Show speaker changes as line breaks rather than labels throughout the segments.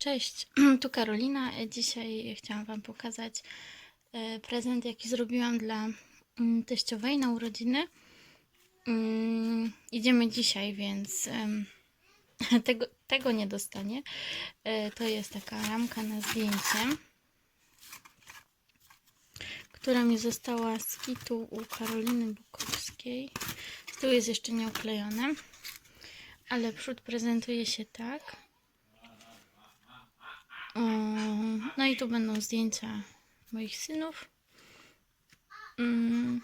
Cześć, tu Karolina. Dzisiaj chciałam Wam pokazać e, prezent, jaki zrobiłam dla mm, teściowej na urodziny. Mm, Idziemy dzisiaj, więc tego, tego nie dostanie. E, To jest taka ramka na zdjęcie, która mi została z kitu u Karoliny Bukowskiej. Tyłu jest jeszcze nieuklejone, ale przód prezentuje się tak. O, No i tu będą zdjęcia moich synów. Mm,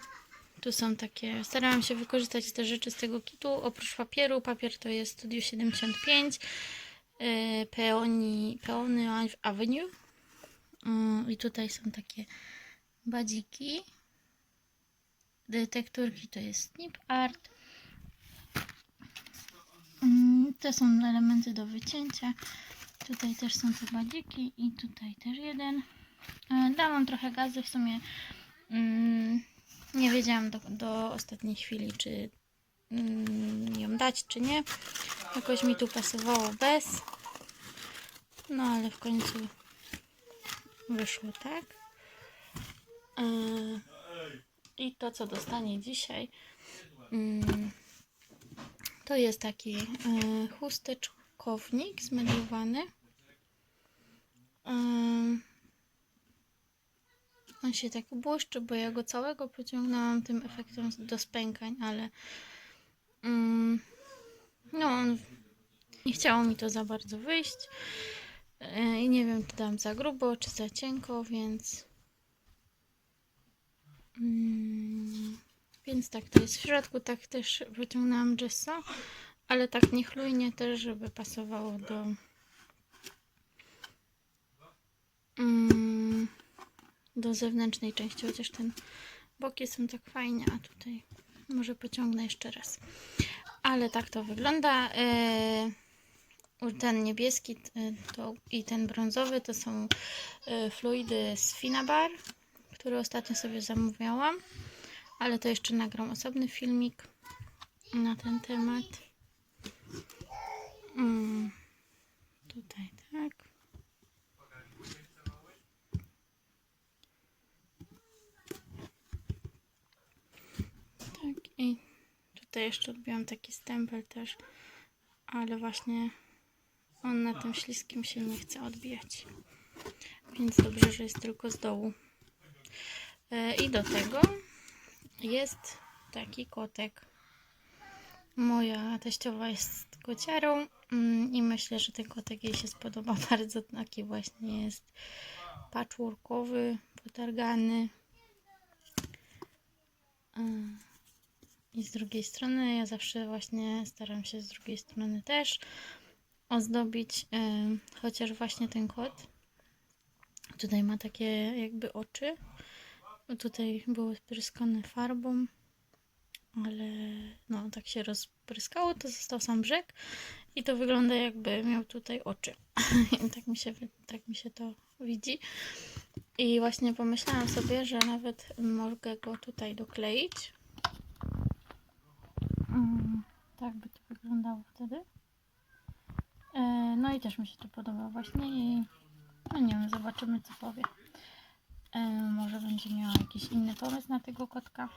Tu są takie. Starałam się wykorzystać te rzeczy z tego kitu. Oprócz papieru. Papier to jest Studio 75 e, Peoni, Peony Avenue. Mm, I tutaj są takie badziki. Detektorki to jest Snip Art. Mm, To są elementy do wycięcia. Tutaj też są te badziki i tutaj też jeden. E, Dałam trochę gazy, w sumie mm, nie wiedziałam do, do ostatniej chwili, czy mm, ją dać, czy nie. Jakoś mi tu pasowało bez. No ale w końcu wyszło tak. E, I to, co dostanie dzisiaj, mm, to jest taki e, chusteczkownik zmediowany. Ym, On się tak błyszczy, bo ja go całego pociągnęłam tym efektem do spękań, ale ym, no on nie chciało mi to za bardzo wyjść. Yy, i nie wiem czy dam za grubo czy za cienko, więc ym, więc tak to jest w środku, tak też wyciągnęłam gesso, ale tak niechlujnie też, żeby pasowało do mm, do zewnętrznej części, chociaż ten boki są tak fajnie, a tutaj może pociągnę jeszcze raz. Ale tak to wygląda. Yy, ten niebieski to, i ten brązowy to są yy, fluidy z Finabar, które ostatnio sobie zamówiłam, ale to jeszcze nagram osobny filmik na ten temat. Mm, tutaj tak. Tak i tutaj jeszcze odbiłam taki stempel też, ale właśnie on na tym śliskim się nie chce odbijać. Więc dobrze, że jest tylko z dołu. E, I do tego jest taki kotek. Moja teściowa jest kociarą i myślę, że ten kotek jej się spodoba bardzo. Taki właśnie jest patchworkowy, potargany. Mm. I z drugiej strony, ja zawsze właśnie staram się z drugiej strony też ozdobić, em, chociaż właśnie ten kot tutaj ma takie jakby oczy. Tutaj były spryskane farbą, ale no tak się rozpryskało, to został sam brzeg i to wygląda jakby miał tutaj oczy. Tak mi się, tak mi się to widzi. I właśnie pomyślałam sobie, że nawet mogę go tutaj dokleić. Mm, tak by to wyglądało wtedy. E, No i też mi się to podoba właśnie i no nie wiem, zobaczymy co powie. E, Może będzie miała jakiś inny pomysł na tego kotka.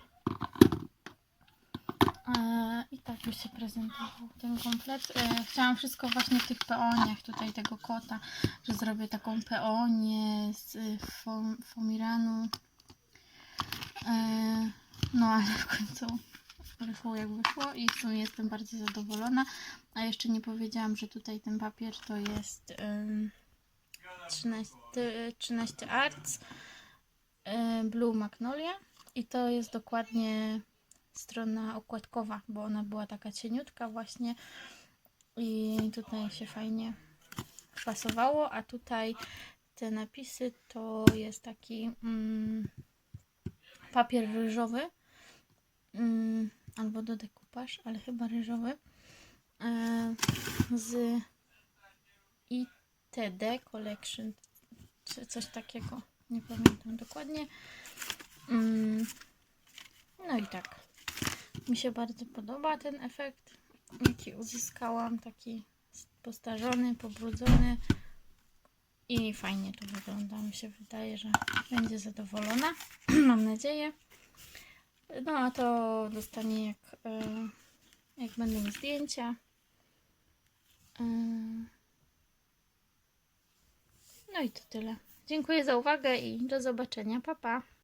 E, I tak by się prezentował ten komplet. E, Chciałam wszystko właśnie w tych peoniach tutaj tego kota, że zrobię taką peonię z y, fom, fomiranu. E, No ale w końcu wyszło jak wyszło i w sumie jestem bardzo zadowolona. A jeszcze nie powiedziałam, że tutaj ten papier to jest ym, 13, 13 Arts Blue Magnolia i to jest dokładnie strona okładkowa, bo ona była taka cieniutka właśnie i tutaj się fajnie pasowało, a tutaj te napisy to jest taki mm, papier ryżowy mm, albo do ale chyba ryżowy e, z ITD Collection czy coś takiego, nie pamiętam dokładnie. Mm, no i tak mi się bardzo podoba ten efekt jaki uzyskałam taki postarzony, pobrudzony I fajnie to wygląda. Mi się wydaje, że będzie zadowolona. Mam nadzieję. No a to dostanie jak, e, jak będą zdjęcia. E, No i to tyle. Dziękuję za uwagę i do zobaczenia. Pa, pa.